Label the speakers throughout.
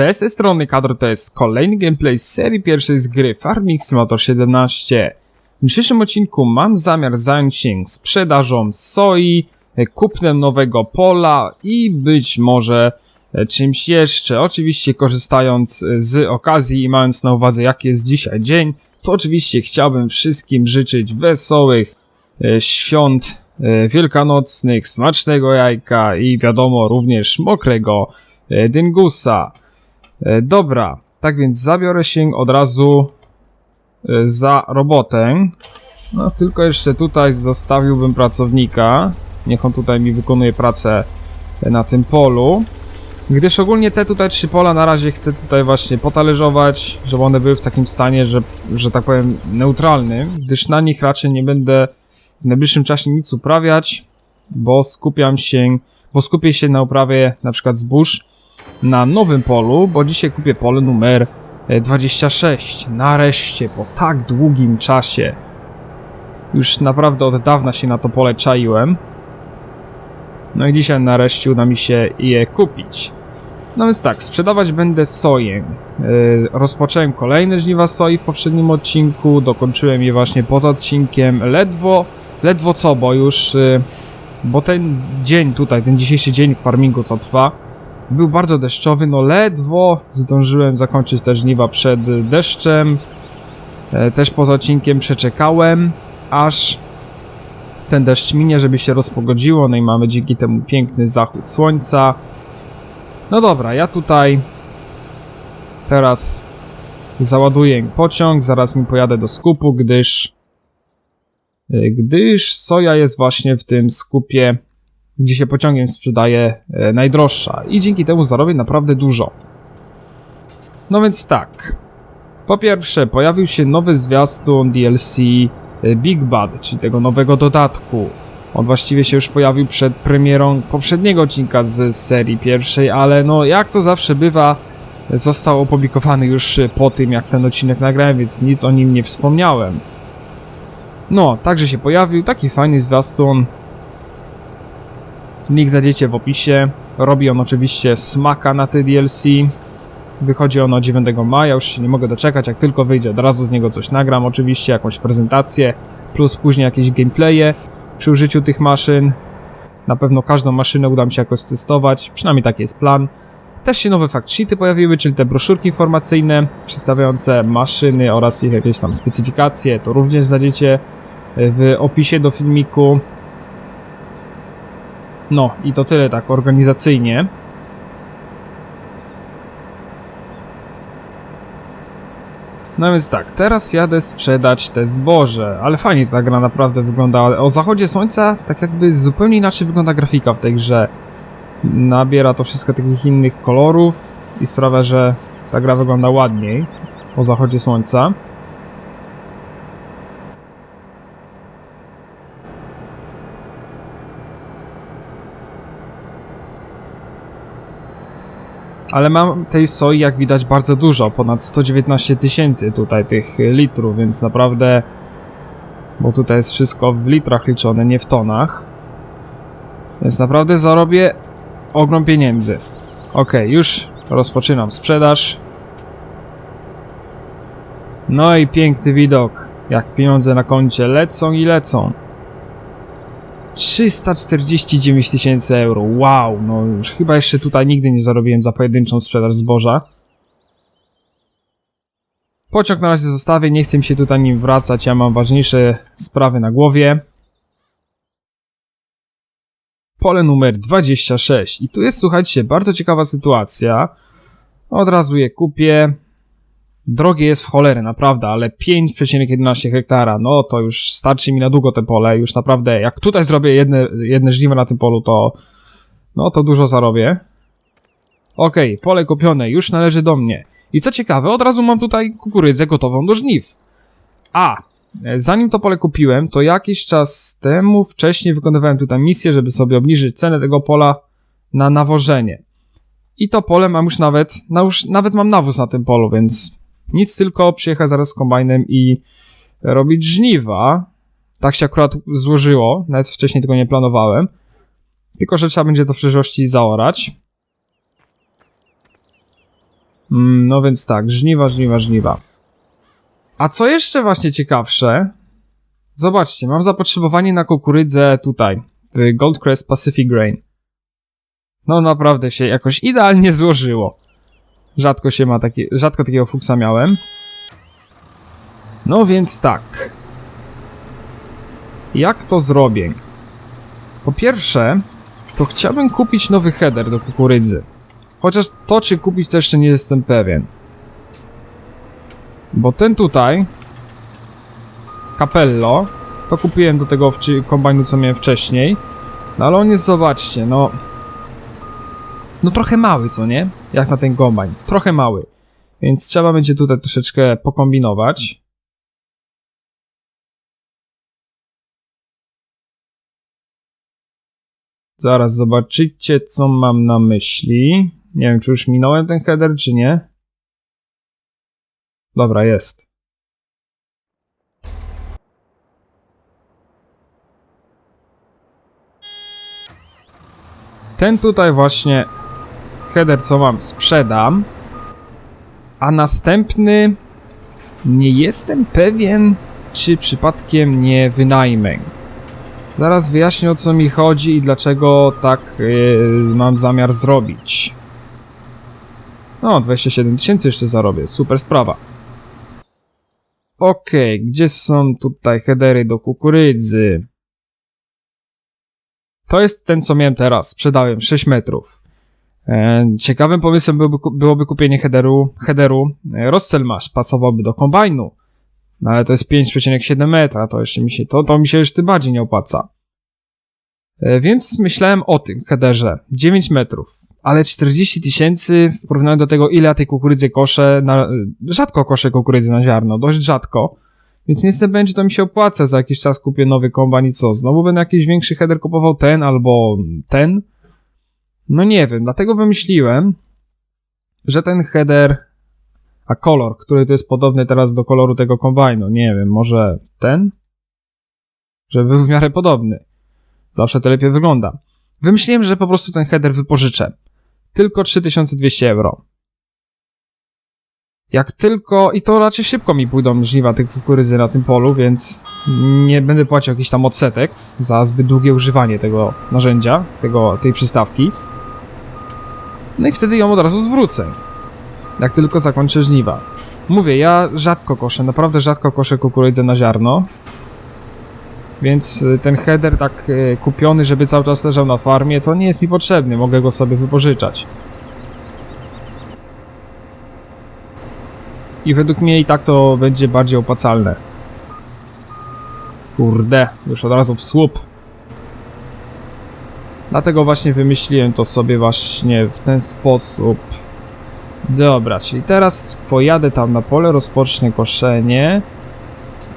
Speaker 1: Cześć, z tej strony Kadro to jest kolejny gameplay z serii pierwszej z gry Farming Simulator 17. W dzisiejszym odcinku mam zamiar zająć się sprzedażą soi, e, kupnem nowego pola i być może e, czymś jeszcze. Oczywiście korzystając e, z okazji i mając na uwadze jaki jest dzisiaj dzień, to oczywiście chciałbym wszystkim życzyć wesołych świąt wielkanocnych, smacznego jajka i wiadomo również mokrego dyngusa. E, Dobra, tak więc zabiorę się od razu e, za robotę. No tylko jeszcze tutaj zostawiłbym pracownika. Niech on tutaj mi wykonuje pracę e, na tym polu. Gdyż ogólnie te tutaj trzy pola na razie chcę tutaj właśnie potalerzować, żeby one były w takim stanie, że, że tak powiem neutralnym, gdyż na nich raczej nie będę w najbliższym czasie nic uprawiać, bo skupiam się, bo skupię się na uprawie na przykład zbóż na nowym polu, bo dzisiaj kupię pole numer e, 26. Nareszcie, po tak długim czasie. Już naprawdę od dawna się na to pole czaiłem. No i dzisiaj nareszcie uda mi się je kupić. No więc tak, sprzedawać będę soję. Yy, rozpocząłem kolejne żniwa soi w poprzednim odcinku, dokończyłem je właśnie poza odcinkiem. Ledwo, ledwo co, bo już... Yy, bo ten dzień tutaj, ten dzisiejszy dzień w farmingu co trwa, był bardzo deszczowy, no ledwo zdążyłem zakończyć te żniwa przed deszczem. E, też poza odcinkiem przeczekałem, aż ten deszcz minie, żeby się rozpogodziło, no i mamy dzięki temu piękny zachód słońca. No dobra, ja tutaj teraz załaduję pociąg, zaraz nim pojadę do skupu, gdyż e, gdyż soja jest właśnie w tym skupie gdzie się pociągiem sprzedaje e, najdroższa i dzięki temu zarobię naprawdę dużo. No więc tak. Po pierwsze, pojawił się nowy zwiastun DLC e, Big Bad, czyli tego nowego dodatku. On właściwie się już pojawił przed premierą poprzedniego odcinka z serii pierwszej, ale no jak to zawsze bywa, został opublikowany już po tym jak ten odcinek nagrałem, więc nic o nim nie wspomniałem. No, także się pojawił taki fajny zwiastun, Link znajdziecie w opisie. Robi on oczywiście smaka na te DLC. Wychodzi ono 9 maja, już się nie mogę doczekać. Jak tylko wyjdzie, od razu z niego coś nagram. Oczywiście jakąś prezentację, plus później jakieś gameplaye przy użyciu tych maszyn. Na pewno każdą maszynę uda mi się jakoś testować, przynajmniej taki jest plan. Też się nowe fact sheety pojawiły, czyli te broszurki informacyjne przedstawiające maszyny oraz ich jakieś tam specyfikacje. To również znajdziecie w opisie do filmiku. No i to tyle tak organizacyjnie. No więc tak, teraz jadę sprzedać te zboże, ale fajnie ta gra naprawdę wygląda. O zachodzie słońca tak jakby zupełnie inaczej wygląda grafika w tej grze. Nabiera to wszystko takich innych kolorów i sprawia, że ta gra wygląda ładniej o zachodzie słońca. Ale mam tej soi, jak widać, bardzo dużo, ponad 119 tysięcy tutaj tych litrów, więc naprawdę, bo tutaj jest wszystko w litrach liczone, nie w tonach. Więc naprawdę zarobię ogrom pieniędzy. Ok, już rozpoczynam sprzedaż. No i piękny widok, jak pieniądze na koncie lecą i lecą. 349 tysięcy euro. Wow, no już chyba jeszcze tutaj nigdy nie zarobiłem za pojedynczą sprzedaż zboża. Pociąg na razie zostawię, nie chcę mi się tutaj nim wracać, ja mam ważniejsze sprawy na głowie. Pole numer 26. I tu jest, słuchajcie, bardzo ciekawa sytuacja. Od razu je kupię. Drogie jest w cholerę, naprawdę, ale 5,11 hektara, no to już starczy mi na długo te pole, już naprawdę, jak tutaj zrobię jedne, jedne żniwo na tym polu, to no to dużo zarobię. Okej, pole kupione, już należy do mnie. I co ciekawe, od razu mam tutaj kukurydzę gotową do żniw. A, zanim to pole kupiłem, to jakiś czas temu wcześniej wykonywałem tutaj misję, żeby sobie obniżyć cenę tego pola na nawożenie. I to pole mam już nawet, no już nawet mam nawóz na tym polu, więc nic tylko przyjechać zaraz z kombajnem i robić żniwa. Tak się akurat złożyło, nawet wcześniej tego nie planowałem. Tylko, że trzeba będzie to w przyszłości zaorać. Mm, no więc tak, żniwa, żniwa, żniwa. A co jeszcze właśnie ciekawsze, zobaczcie, mam zapotrzebowanie na kukurydzę tutaj, w Goldcrest Pacific Grain. No naprawdę się jakoś idealnie złożyło. Rzadko się ma takie, rzadko takiego fuksa miałem. No więc tak. Jak to zrobię? Po pierwsze, to chciałbym kupić nowy header do kukurydzy. Chociaż to, czy kupić, to jeszcze nie jestem pewien. Bo ten tutaj, Capello, to kupiłem do tego kombajnu, co miałem wcześniej. No ale on jest, zobaczcie, no... No trochę mały, co nie? Jak na ten kombajn. Trochę mały. Więc trzeba będzie tutaj troszeczkę pokombinować. Zaraz zobaczycie, co mam na myśli. Nie wiem, czy już minąłem ten header, czy nie. Dobra, jest. Ten tutaj właśnie header, co mam, sprzedam. A następny nie jestem pewien, czy przypadkiem nie wynajmę. Zaraz wyjaśnię o co mi chodzi i dlaczego tak yy, mam zamiar zrobić. No, 27 tysięcy jeszcze zarobię, super sprawa. Okej, gdzie są tutaj headery do kukurydzy? To jest ten, co miałem teraz, sprzedałem 6 metrów. E, ciekawym pomysłem byłoby, ku- byłoby kupienie headeru, headeru e, Rosselmash, pasowałby do kombajnu. No ale to jest 5,7 metra, to jeszcze mi się, to, to mi się tym bardziej nie opłaca. E, Więc myślałem o tym headerze. 9 metrów. Ale 40 tysięcy w porównaniu do tego, ile tej kukurydzy koszę, na, rzadko koszę kukurydzy na ziarno, dość rzadko. Więc niestety będzie to mi się opłaca. Za jakiś czas kupię nowy kombajn i co? Znowu będę jakiś większy header kupował ten albo ten? No nie wiem, dlatego wymyśliłem, że ten header, a kolor, który to jest podobny teraz do koloru tego kombajnu, nie wiem, może ten? Żeby był w miarę podobny. Zawsze to lepiej wygląda. Wymyśliłem, że po prostu ten header wypożyczę. Tylko 3200 euro. Jak tylko, i to raczej szybko mi pójdą żniwa tych kukurydzy na tym polu, więc nie będę płacił jakichś tam odsetek za zbyt długie używanie tego narzędzia, tego, tej przystawki. No i wtedy ją od razu zwrócę. Jak tylko zakończę żniwa. Mówię, ja rzadko koszę, naprawdę rzadko koszę kukurydzę na ziarno. Więc y, ten header tak y, kupiony, żeby cały czas leżał na farmie, to nie jest mi potrzebny, mogę go sobie wypożyczać. I według mnie i tak to będzie bardziej opłacalne. Kurde, już od razu w słup. Dlatego właśnie wymyśliłem to sobie właśnie w ten sposób. Dobra, czyli teraz pojadę tam na pole, rozpocznę koszenie.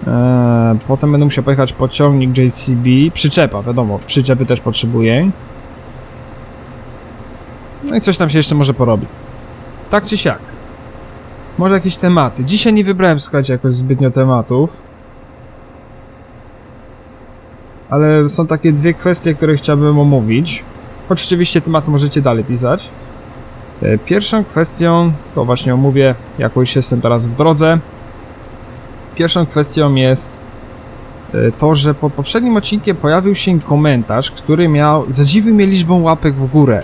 Speaker 1: Eee, potem będę musiał pojechać pociągnik JCB. Przyczepa, wiadomo, przyczepy też potrzebuję. No i coś tam się jeszcze może porobi. Tak czy siak. Może jakieś tematy. Dzisiaj nie wybrałem, słuchajcie, jakoś zbytnio tematów. Ale są takie dwie kwestie, które chciałbym omówić. Choć oczywiście tematy możecie dalej pisać. E, Pierwszą kwestią, to właśnie omówię, jako już jestem teraz w drodze. Pierwszą kwestią jest e, to, że pod poprzednim odcinkiem pojawił się komentarz, który miał, zadziwił mnie liczbą łapek w górę.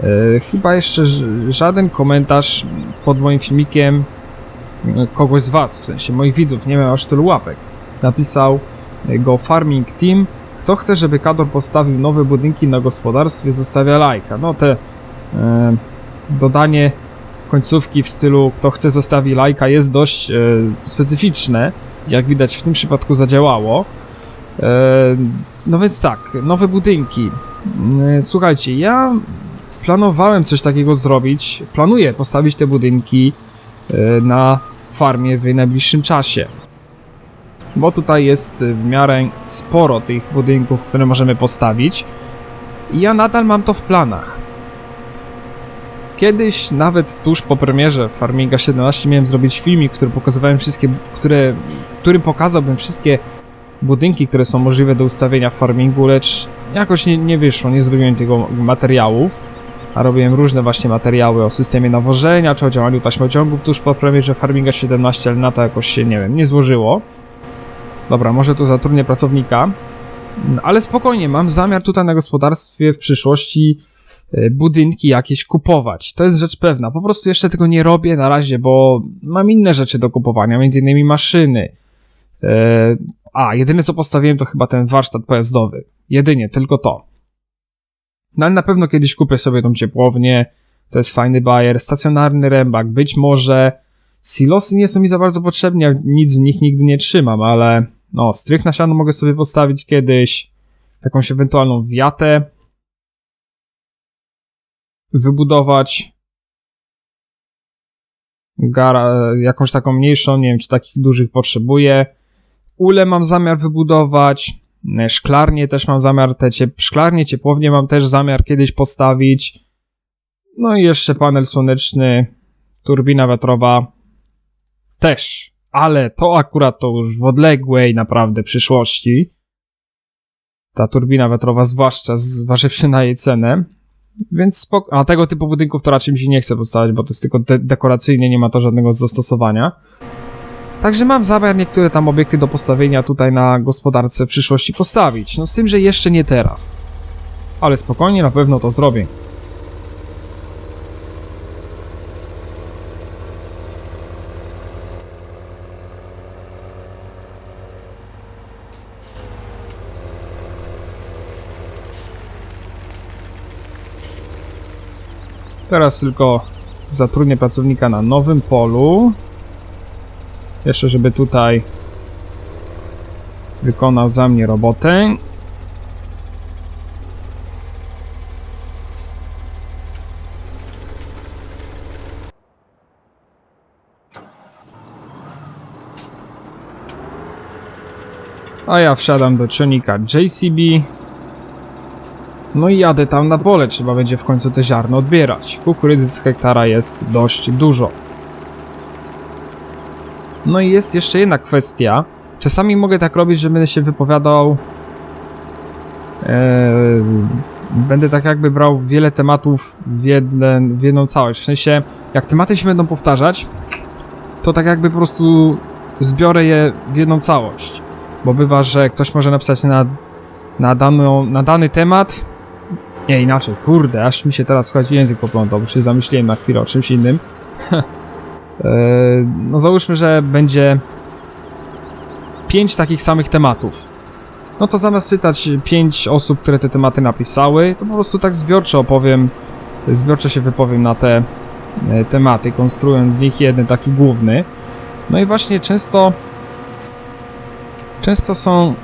Speaker 1: E, Chyba jeszcze żaden komentarz pod moim filmikiem kogoś z was, w sensie moich widzów, nie miał aż tylu łapek. Napisał go Farming Team. Kto chce, żeby Kador postawił nowe budynki na gospodarstwie, zostawia lajka. No te e, dodanie końcówki w stylu kto chce zostawi lajka jest dość e, specyficzne. Jak widać w tym przypadku zadziałało. E, no więc tak, nowe budynki. E, Słuchajcie, ja planowałem coś takiego zrobić. Planuję postawić te budynki e, na farmie w najbliższym czasie. Bo tutaj jest w miarę sporo tych budynków, które możemy postawić. I ja nadal mam to w planach. Kiedyś, nawet tuż po premierze Farminga 17, miałem zrobić filmik, w którym pokazywałem wszystkie, które, w którym pokazałbym wszystkie budynki, które są możliwe do ustawienia w farmingu, lecz jakoś nie, nie wyszło, nie zrobiłem tego materiału. a robiłem różne właśnie materiały o systemie nawożenia, czy o działaniu taśmociągów tuż po premierze Farminga 17, ale na to jakoś się, nie wiem, nie złożyło. Dobra, może tu zatrudnię pracownika, ale spokojnie, mam zamiar tutaj na gospodarstwie w przyszłości e, budynki jakieś kupować. To jest rzecz pewna. Po prostu jeszcze tego nie robię na razie, bo mam inne rzeczy do kupowania, między innymi maszyny. E, A, jedyne co postawiłem to chyba ten warsztat pojazdowy. Jedynie, tylko to. No ale na pewno kiedyś kupię sobie tą ciepłownię. To jest fajny bajer. Stacjonarny rębak, być może. Silosy nie są mi za bardzo potrzebne, nic w nich nigdy nie trzymam, ale no, strych na siano mogę sobie postawić kiedyś. Jakąś ewentualną wiatę. Wybudować. Gara, jakąś taką mniejszą, nie wiem czy takich dużych potrzebuję. Ule mam zamiar wybudować. E, Szklarnie też mam zamiar, te ciep- szklarnie, ciepłownie mam też zamiar kiedyś postawić. No i jeszcze panel słoneczny, turbina wiatrowa też, ale to akurat to już w odległej naprawdę przyszłości. Ta turbina wiatrowa, zwłaszcza zważywszy na jej cenę. Więc spoko. A tego typu budynków to raczej mi się nie chce postawić, bo to jest tylko de- dekoracyjnie, nie ma to żadnego zastosowania. Także mam zamiar niektóre tam obiekty do postawienia tutaj na gospodarce w przyszłości postawić. No z tym, że jeszcze nie teraz. Ale spokojnie, na pewno to zrobię. Teraz tylko zatrudnię pracownika na nowym polu. Jeszcze, żeby tutaj wykonał za mnie robotę. A ja wsiadam do czujnika JCB. No i jadę tam na pole, trzeba będzie w końcu te ziarno odbierać. Kukurydzy z hektara jest dość dużo. No i jest jeszcze jedna kwestia. Czasami mogę tak robić, że będę się wypowiadał. e, będę tak jakby brał wiele tematów w, w jedną całość. W sensie, jak tematy się będą powtarzać, to tak jakby po prostu zbiorę je w jedną całość. Bo bywa, że ktoś może napisać na, na, daną, na dany temat. Nie, inaczej, kurde, aż mi się teraz słuchać język poplątał, bo się zamyśliłem na chwilę o czymś innym. E, no załóżmy, że będzie pięć takich samych tematów. No to zamiast czytać pięć osób, które te tematy napisały, to po prostu tak zbiorczo opowiem, zbiorczo się wypowiem na te e, tematy, konstruując z nich jeden taki główny. No i właśnie często często są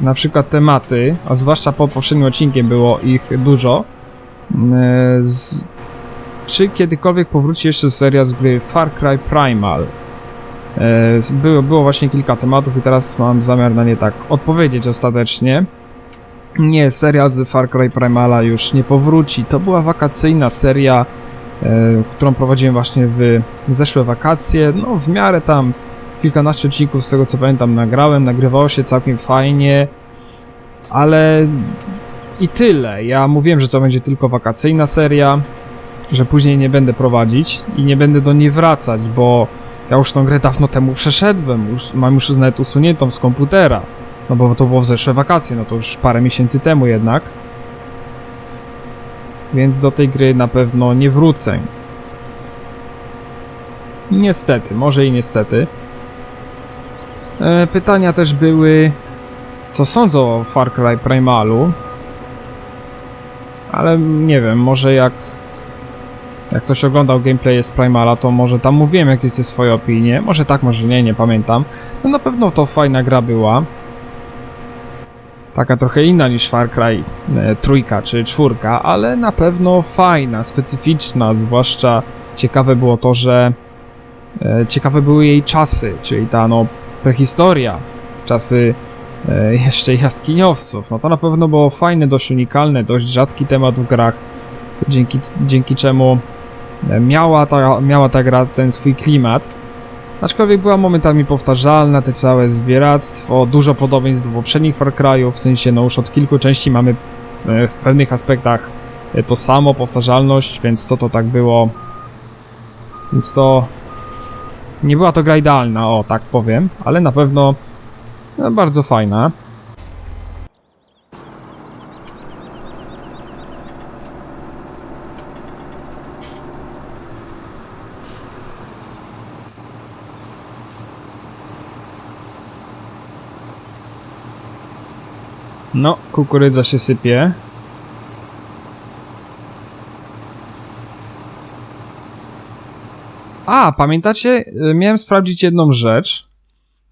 Speaker 1: na przykład tematy, a zwłaszcza po poprzednim odcinkiem było ich dużo, e, z czy kiedykolwiek powróci jeszcze seria z gry Far Cry Primal. E, Było, było właśnie kilka tematów i teraz mam zamiar na nie tak odpowiedzieć ostatecznie. Nie, seria z Far Cry Primala już nie powróci. To była wakacyjna seria, e, którą prowadziłem właśnie w zeszłe wakacje. No, w miarę tam kilkanaście odcinków z tego co pamiętam nagrałem, nagrywało się całkiem fajnie, ale i tyle. Ja mówiłem, że to będzie tylko wakacyjna seria że później nie będę prowadzić i nie będę do niej wracać, bo ja już tą grę dawno temu przeszedłem, już, mam już nawet usuniętą z komputera, no bo to było w zeszłe wakacje, no to już parę miesięcy temu jednak. Więc do tej gry na pewno nie wrócę. Niestety, może i niestety. E, pytania też były, co sądzą o Far Cry Primalu. Ale nie wiem, może jak jak ktoś oglądał gameplay z Primala, to może tam mówiłem jakieś te swoje opinie. Może tak, może nie, nie pamiętam. No na pewno to fajna gra była. Taka trochę inna niż Far Cry e, trójka czy czwórka, ale na pewno fajna, specyficzna, zwłaszcza ciekawe było to, że e, ciekawe były jej czasy, czyli ta no prehistoria, czasy e, jeszcze jaskiniowców. No to na pewno było fajne, dość unikalne, dość rzadki temat w grach, dzięki, dzięki czemu miała ta, miała ta gra ten swój klimat. Aczkolwiek była momentami powtarzalna, te całe zbieractwo, dużo podobieństw do poprzednich Far Cry'ów, w sensie no już od kilku części mamy e, w pewnych aspektach e, to samo, powtarzalność, więc to to tak było. Więc to nie była to gra idealna, o tak powiem, ale na pewno no, bardzo fajna. No, kukurydza się sypie. A, pamiętacie? Y, Miałem sprawdzić jedną rzecz.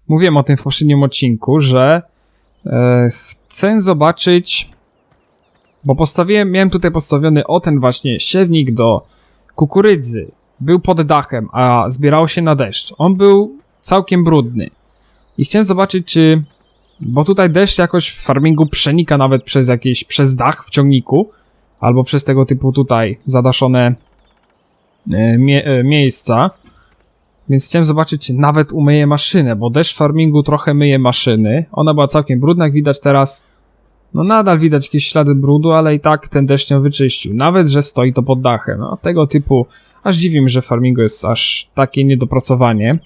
Speaker 1: Mówiłem o tym w poprzednim odcinku, że e, chcę zobaczyć. Bo postawiłem, miałem tutaj postawiony o ten właśnie siewnik do kukurydzy. Był pod dachem, a zbierało się na deszcz. On był całkiem brudny. I chciałem zobaczyć, czy. Bo tutaj deszcz jakoś w farmingu przenika nawet przez jakieś. przez dach w ciągniku. Albo przez tego typu tutaj zadaszone mie e, miejsca. Więc chciałem zobaczyć, czy nawet umyje maszynę, bo deszcz farmingu trochę myje maszyny. Ona była całkiem brudna, jak widać teraz. No nadal widać jakieś ślady brudu, ale i tak ten deszcz ją wyczyścił. Nawet, że stoi to pod dachem. No, tego typu. Aż dziwi mnie, że farmingu jest aż takie niedopracowanie.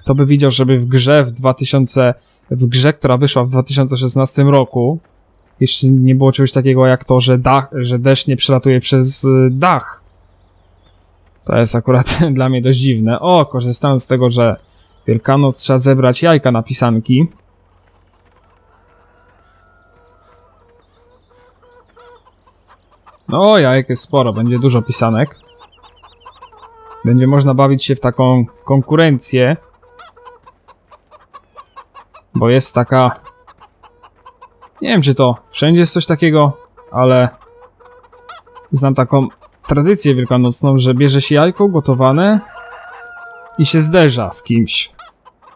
Speaker 1: Kto by widział, żeby w grze w 2000, w grze, która wyszła w 2016 roku, jeszcze nie było czegoś takiego jak to, że dach, że deszcz nie przelatuje przez y, dach. To jest akurat dla mnie dość dziwne. O, korzystając z tego, że Wielkanoc trzeba zebrać jajka na pisanki. No, jajek jest sporo, będzie dużo pisanek. Będzie można bawić się w taką konkurencję. Bo jest taka. Nie wiem, czy to wszędzie jest coś takiego, ale znam taką tradycję wielkanocną, że bierze się jajko gotowane i się zderza z kimś.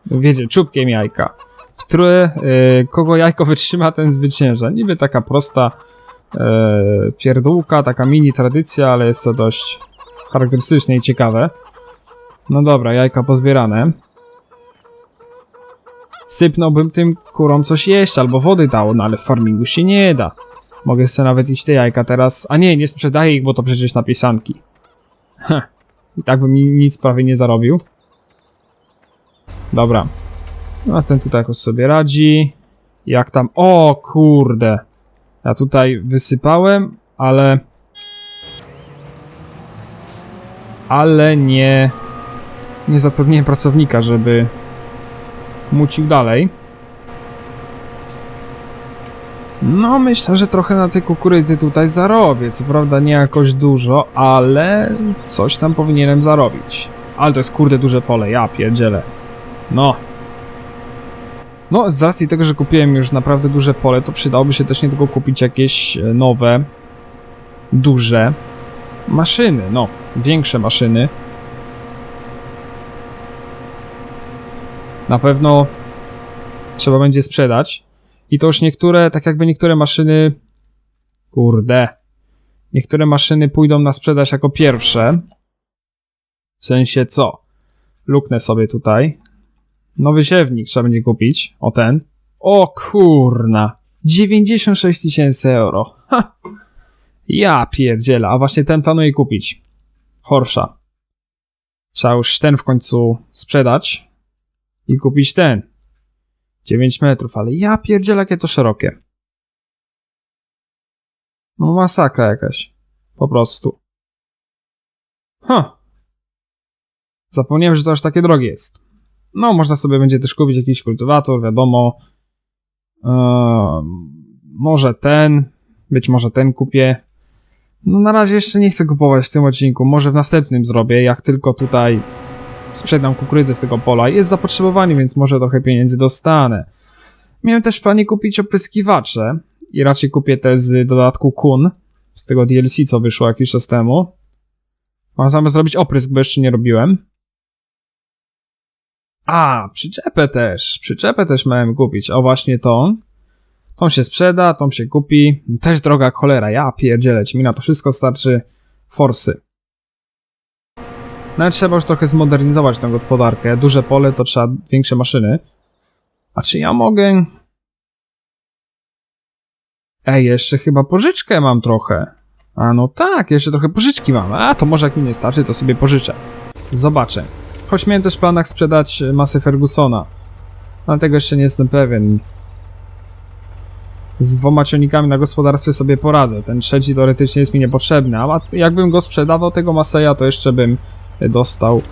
Speaker 1: Wiecie, czubkiem jajka. Które, y, kogo jajko wytrzyma, ten zwycięża. Niby taka prosta y, pierdółka, taka mini tradycja, ale jest to dość charakterystyczne i ciekawe. No dobra, jajka pozbierane. Sypnąłbym tym kurom coś jeść, albo wody dało, no ale w farmingu się nie da. Mogę sobie nawet iść te jajka teraz. A nie, nie sprzedaję ich, bo to przecież na pisanki. Heh. I tak bym ni- nic prawie nie zarobił. Dobra. No a ten tutaj jakoś sobie radzi. Jak tam... O kurde. Ja tutaj wysypałem, ale... Ale nie... Nie zatrudniłem pracownika, żeby... Mucił dalej. No, myślę, że trochę na tej kukurydzy tutaj zarobię. Co prawda nie jakoś dużo, ale coś tam powinienem zarobić. Ale to jest kurde duże pole, ja pierdzielę. No. No, z racji tego, że kupiłem już naprawdę duże pole, to przydałoby się też niedługo kupić jakieś e, nowe, duże maszyny. No, większe maszyny. Na pewno trzeba będzie sprzedać. I to już niektóre, tak jakby niektóre maszyny. Kurde. Niektóre maszyny pójdą na sprzedaż jako pierwsze. W sensie co? Luknę sobie tutaj. Nowy siewnik trzeba będzie kupić. O ten. O kurna. 96 tysięcy euro. Ha. Ja pierdzielę. A właśnie ten planuję kupić. Horsza. Trzeba już ten w końcu sprzedać. I kupić ten. 9 metrów, ale ja pierdzielę jakie to szerokie. No masakra jakaś. Po prostu. Ha. Zapomniałem, że to aż takie drogie jest. No, można sobie będzie też kupić jakiś kultywator, wiadomo. Eee, może ten. Być może ten kupię. No na razie jeszcze nie chcę kupować w tym odcinku. Może w następnym zrobię, jak tylko tutaj sprzedam kukurydzę z tego pola. Jest zapotrzebowanie, więc może trochę pieniędzy dostanę. Miałem też w planie kupić opryskiwacze i raczej kupię te z dodatku Kun, z tego DLC, co wyszło jakiś czas temu. Mam zamiar zrobić oprysk, bo jeszcze nie robiłem. A, przyczepę też. Przyczepę też miałem kupić. O, właśnie tą. Tą się sprzeda, tą się kupi. Też droga cholera. Ja pierdzielę, ci mi na to wszystko starczy forsy. Nawet trzeba już trochę zmodernizować tę gospodarkę. Duże pole to trzeba większe maszyny. A czy ja mogę... Ej, jeszcze chyba pożyczkę mam trochę. A no tak, jeszcze trochę pożyczki mam. A to może jak mi nie starczy, to sobie pożyczę. Zobaczę. Choć miałem też w planach sprzedać e, masę Fergusona. Ale tego jeszcze nie jestem pewien. Z dwoma ciągnikami na gospodarstwie sobie poradzę. Ten trzeci teoretycznie jest mi niepotrzebny, a jakbym go sprzedawał, tego Maseja, to jeszcze bym dostał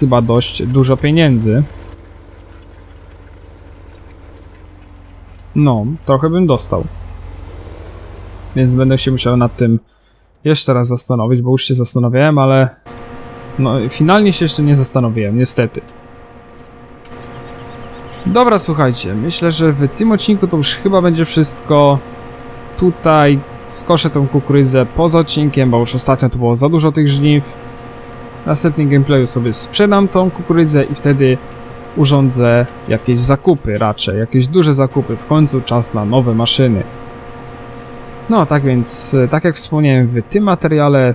Speaker 1: chyba dość dużo pieniędzy. No, trochę bym dostał. Więc będę się musiał nad tym jeszcze raz zastanowić, bo już się zastanawiałem, ale no finalnie się jeszcze nie zastanowiłem, niestety. Dobra, słuchajcie, myślę, że w tym odcinku to już chyba będzie wszystko. Tutaj skoszę tą kukurydzę poza odcinkiem, bo już ostatnio to było za dużo tych żniw. W następnym gameplayu sobie sprzedam tą kukurydzę i wtedy urządzę jakieś zakupy raczej, jakieś duże zakupy. W końcu czas na nowe maszyny. No, tak więc, e, tak jak wspomniałem w tym materiale,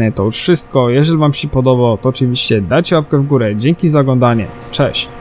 Speaker 1: e, to już wszystko. Jeżeli Wam się podobało, to oczywiście dajcie łapkę w górę. Dzięki za oglądanie. Cześć!